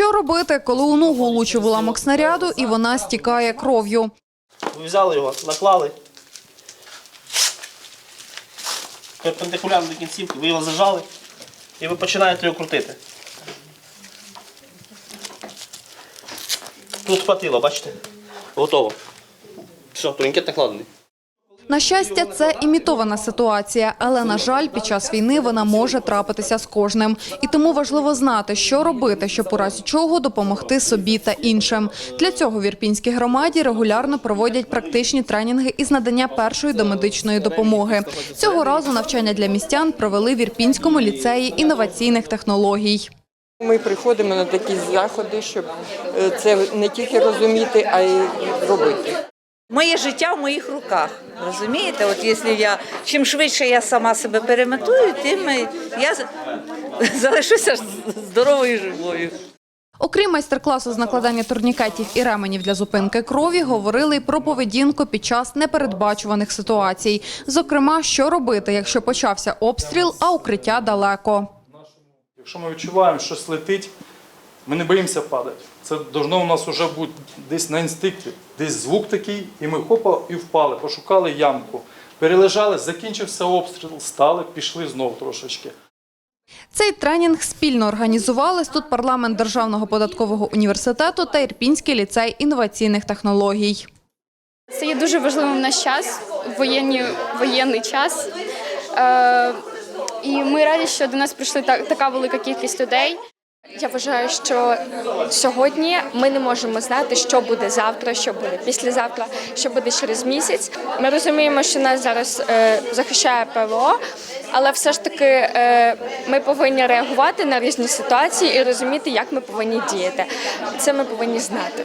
Що робити, коли у ногу влучив уламок снаряду і вона стікає кров'ю? Взяли його, наклали. Перпендикулярно до кінцівки, ви його зажали і ви починаєте його крутити. Тут хватило, бачите? Готово. Все, турнікет накладений. На щастя, це імітована ситуація, але на жаль, під час війни вона може трапитися з кожним. І тому важливо знати, що робити, щоб у разі чого допомогти собі та іншим. Для цього в Ірпінській громаді регулярно проводять практичні тренінги із надання першої домедичної допомоги. Цього разу навчання для містян провели в Ірпінському ліцеї інноваційних технологій. Ми приходимо на такі заходи, щоб е, це не тільки розуміти, а й робити. Моє життя в моїх руках. Розумієте? От якщо я чим швидше я сама себе переметую, тим я залишуся здоровою і живою. Окрім майстер-класу з накладання турнікетів і ременів для зупинки крові, говорили й про поведінку під час непередбачуваних ситуацій. Зокрема, що робити, якщо почався обстріл, а укриття далеко. Якщо ми відчуваємо, що щось летить, ми не боїмося падати. Це должно у нас вже бути десь на інстинкті, десь звук такий, і ми хопа і впали, пошукали ямку. Перележали, закінчився обстріл, стали, пішли знов трошечки. Цей тренінг спільно організували тут парламент Державного податкового університету та Ірпінський ліцей інноваційних технологій. Це є дуже важливим в наш час, воєнні, воєнний час. Е, і ми раді, що до нас прийшли так, така велика кількість людей. Я вважаю, що сьогодні ми не можемо знати, що буде завтра, що буде післязавтра, що буде через місяць. Ми розуміємо, що нас зараз е, захищає ПВО, але все ж таки е, ми повинні реагувати на різні ситуації і розуміти, як ми повинні діяти. Це ми повинні знати.